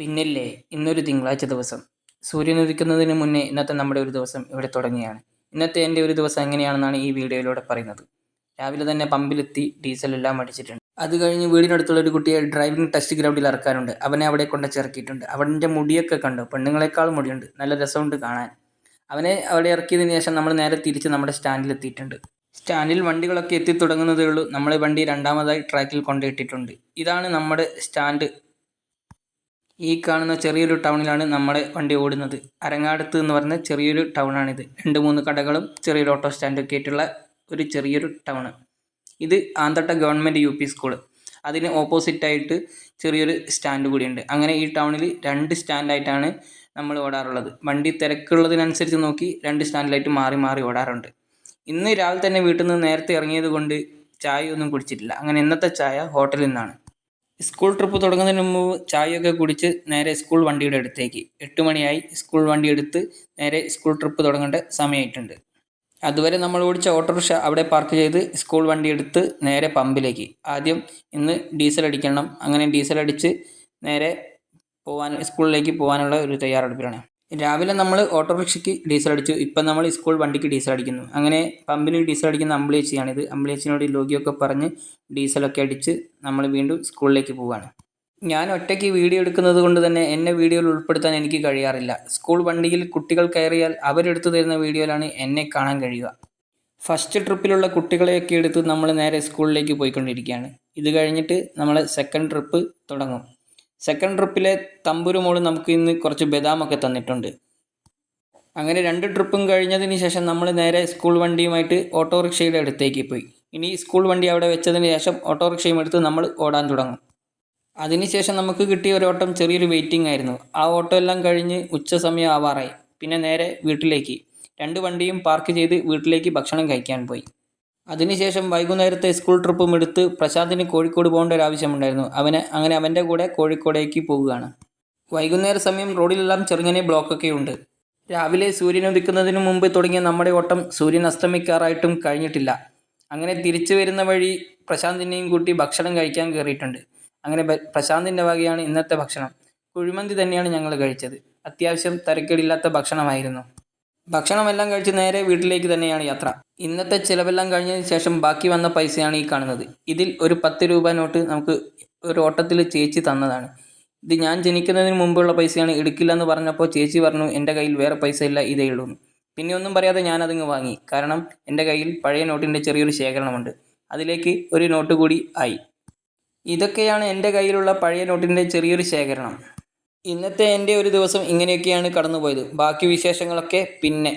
പിന്നില്ലേ? ഇന്നൊരു തിങ്കളാഴ്ച ദിവസം. സൂര്യൻ ഉദിക്കുന്നതിന് മുന്നേ ഇന്നത്തെ നമ്മുടെ ഒരു ദിവസം ഇവിടെ തുടങ്ങിയാണ്. ഇന്നത്തെ എന്റെ ഒരു ദിവസം എങ്ങനെയാണെന്നാണ് ഈ വീഡിയോയിലൂടെ പറയുന്നത്. രാവിലെ തന്നെ പമ്പിലെത്തി ഡീസലെല്ലാം അടിച്ചിട്ടുണ്ട്. അത് കഴിഞ്ഞ് വീടിനടുത്തുള്ള ഒരു കുട്ടിയെ ഡ്രൈവിംഗ് ടെസ്റ്റ് ഗ്രൗണ്ടിൽ ഇറക്കാറുണ്ട് അവനെ അവിടെ കൊണ്ട് ചേർക്കിയിട്ടുണ്ട്. അവന്റെ മുടിയൊക്കെ കണ്ടു. പെണ്ണുങ്ങളെക്കാളും മുടിയുണ്ട്. നല്ല രസമുണ്ട് കാണാൻ. അവനെ അവിടെ ഇറക്കിയതിന് ശേഷം നമ്മൾ നേരെ തിരിച്ച് നമ്മുടെ സ്റ്റാൻഡിൽ എത്തിയിട്ടുണ്ട്. സ്റ്റാൻഡിൽ വണ്ടികളൊക്കെ എത്തി തുടങ്ങുന്നതേ ഉള്ളൂ. നമ്മളെ വണ്ടി രണ്ടാമതായി ട്രാക്കിൽ കൊണ്ടിട്ടിട്ടുണ്ട് ഇതാണ് നമ്മുടെ സ്റ്റാൻഡ്. ഈ കാണുന്ന ചെറിയൊരു ടൗണിലാണ് നമ്മുടെ വണ്ടി ഓടുന്നത്. അരങ്ങാടത്ത് എന്ന് പറയുന്ന ചെറിയൊരു ടൗണാണിത്. രണ്ട് മൂന്ന് കടകളും ചെറിയൊരു ഓട്ടോ സ്റ്റാൻഡൊക്കെ ആയിട്ടുള്ള ഒരു ചെറിയൊരു ടൗൺ ഇത് Anthatta government U P school അതിന് ഓപ്പോസിറ്റായിട്ട് ചെറിയൊരു സ്റ്റാൻഡ് കൂടിയുണ്ട്. അങ്ങനെ ഈ ടൗണിൽ രണ്ട് സ്റ്റാൻഡായിട്ടാണ് നമ്മൾ ഓടാറുള്ളത്. വണ്ടി തിരക്കുള്ളതിനനുസരിച്ച് നോക്കി രണ്ട് സ്റ്റാൻഡിലായിട്ട് മാറി മാറി ഓടാറുണ്ട്. ഇന്ന് രാവിലെ തന്നെ വീട്ടിൽ നിന്ന് നേരത്തെ ഇറങ്ങിയത് കൊണ്ട് ചായ ഒന്നും കുടിച്ചിട്ടില്ല. അങ്ങനെ ഇന്നത്തെ ചായ ഹോട്ടലിൽ നിന്നാണ്. സ്കൂൾ ട്രിപ്പ് തുടങ്ങുന്നതിന് മുമ്പ് ചായയൊക്കെ കുടിച്ച് നേരെ സ്കൂൾ വണ്ടിയുടെ അടുത്തേക്ക്. എട്ട് മണിയായി സ്കൂൾ വണ്ടി എടുത്ത് നേരെ സ്കൂൾ ട്രിപ്പ് തുടങ്ങേണ്ട സമയമായിട്ടുണ്ട്. അതുവരെ നമ്മൾ ഓടിച്ച ഓട്ടോറിക്ഷ അവിടെ പാർക്ക് ചെയ്ത് സ്കൂൾ വണ്ടി എടുത്ത് നേരെ പമ്പിലേക്ക്. ആദ്യം ഇന്ന് ഡീസൽ അടിക്കണം. അങ്ങനെ ഡീസൽ അടിച്ച് നേരെ പോകാൻ സ്കൂളിലേക്ക് പോകാനുള്ള ഒരു തയ്യാറെടുപ്പിലാണ്. രാവിലെ നമ്മൾ ഓട്ടോറിക്ഷയ്ക്ക് ഡീസൽ അടിച്ചു. ഇപ്പം നമ്മൾ സ്കൂൾ വണ്ടിക്ക് ഡീസൽ അടിക്കുന്നു. അങ്ങനെ പമ്പിന് ഡീസൽ അടിക്കുന്ന അമ്പിളിയേച്ചിയാണിത് അമ്പിളിയേച്ചിനോട് ലോഗിയൊക്കെ പറഞ്ഞ് ഡീസലൊക്കെ അടിച്ച് നമ്മൾ വീണ്ടും സ്കൂളിലേക്ക് പോവുകയാണ്. ഞാൻ ഒറ്റയ്ക്ക് വീഡിയോ എടുക്കുന്നത് കൊണ്ട് തന്നെ എന്നെ വീഡിയോയിൽ ഉൾപ്പെടുത്താൻ എനിക്ക് കഴിയാറില്ല. സ്കൂൾ വണ്ടിയിൽ കുട്ടികൾ കയറിയാൽ അവരെടുത്തു തരുന്ന വീഡിയോയിലാണ് എന്നെ കാണാൻ കഴിയുക. ഫസ്റ്റ് ട്രിപ്പിലുള്ള കുട്ടികളെയൊക്കെ എടുത്ത് നമ്മൾ നേരെ സ്കൂളിലേക്ക് പോയിക്കൊണ്ടിരിക്കുകയാണ്. ഇത് കഴിഞ്ഞിട്ട് നമ്മൾ സെക്കൻഡ് ട്രിപ്പ് തുടങ്ങും. സെക്കൻഡ് ട്രിപ്പിലെ തമ്പുരു മോൾ നമുക്ക് ഇന്ന് കുറച്ച് ബദാമൊക്കെ തന്നിട്ടുണ്ട്. അങ്ങനെ രണ്ട് ട്രിപ്പും കഴിഞ്ഞതിന് ശേഷം നമ്മൾ നേരെ സ്കൂൾ വണ്ടിയുമായിട്ട് ഓട്ടോറിക്ഷയുടെ അടുത്തേക്ക് പോയി. ഇനി സ്കൂൾ വണ്ടി അവിടെ വെച്ചതിന് ശേഷം ഓട്ടോറിക്ഷയും എടുത്ത് നമ്മൾ ഓടാൻ തുടങ്ങും. അതിനുശേഷം നമുക്ക് കിട്ടിയ ഒരു ഓട്ടം ചെറിയൊരു വെയിറ്റിംഗ് ആയിരുന്നു. ആ ഓട്ടോ എല്ലാം കഴിഞ്ഞ് ഉച്ച സമയം ആവാറായി. പിന്നെ നേരെ വീട്ടിലേക്ക്. രണ്ട് വണ്ടിയും പാർക്ക് ചെയ്ത് വീട്ടിലേക്ക് ഭക്ഷണം കഴിക്കാൻ പോയി. അതിനുശേഷം വൈകുന്നേരത്തെ സ്കൂൾ ട്രിപ്പും എടുത്ത് പ്രശാന്തിന് കോഴിക്കോട് പോകേണ്ട ഒരു ആവശ്യമുണ്ടായിരുന്നു. അവന് അങ്ങനെ അവന്റെ കൂടെ കോഴിക്കോടേക്ക് പോവുകയാണ്. വൈകുന്നേര സമയം റോഡിലെല്ലാം ചെറുങ്ങനെ ബ്ലോക്കൊക്കെ ഉണ്ട്. രാവിലെ സൂര്യൻ ഉദിക്കുന്നതിന് മുമ്പ് തുടങ്ങിയ നമ്മുടെ ഓട്ടം സൂര്യൻ അസ്തമിക്കാറായിട്ടും കഴിഞ്ഞിട്ടില്ല. അങ്ങനെ തിരിച്ചു വരുന്ന വഴി പ്രശാന്തിനെയും കൂട്ടി ഭക്ഷണം കഴിക്കാൻ കയറിയിട്ടുണ്ട്. അങ്ങനെ പ്രശാന്തിന്റെ വകയാണ് ഇന്നത്തെ ഭക്ഷണം. കുഴിമന്തി തന്നെയാണ് ഞങ്ങൾ കഴിച്ചത്. അത്യാവശ്യം തരക്കേടില്ലാത്ത ഭക്ഷണമായിരുന്നു. ഭക്ഷണമെല്ലാം കഴിച്ച് നേരെ വീട്ടിലേക്ക് തന്നെയാണ് യാത്ര. ഇന്നത്തെ ചിലവെല്ലാം കഴിഞ്ഞതിന് ശേഷം ബാക്കി വന്ന പൈസയാണ് ഈ കാണുന്നത്. ഇതിൽ ഒരു പത്ത് രൂപ നോട്ട് നമുക്ക് ഒരു ഓട്ടത്തിൽ ചേച്ചി തന്നതാണ്. ഇത് ഞാൻ ജനിക്കുന്നതിന് മുമ്പുള്ള പൈസയാണ്. എടുക്കില്ല എന്ന് പറഞ്ഞപ്പോൾ ചേച്ചി പറഞ്ഞു എന്റെ കയ്യിൽ വേറെ പൈസ ഇല്ല ഇതേ ഉള്ളൂ പിന്നെ ഒന്നും പറയാതെ ഞാനതങ്ങ് വാങ്ങി. കാരണം എന്റെ കയ്യിൽ പഴയ നോട്ടിന്റെ ചെറിയൊരു ശേഖരണമുണ്ട്. അതിലേക്ക് ഒരു നോട്ട് കൂടി ആയി. ഇതൊക്കെയാണ് എന്റെ കയ്യിലുള്ള പഴയ നോട്ടിന്റെ ചെറിയൊരു ശേഖരണം. ഇന്നത്തെ എന്റെ ഒരു ദിവസം ഇങ്ങനെയൊക്കെയാണ് കടന്നുപോയത്. ബാക്കി വിശേഷങ്ങളൊക്കെ പിന്നെ.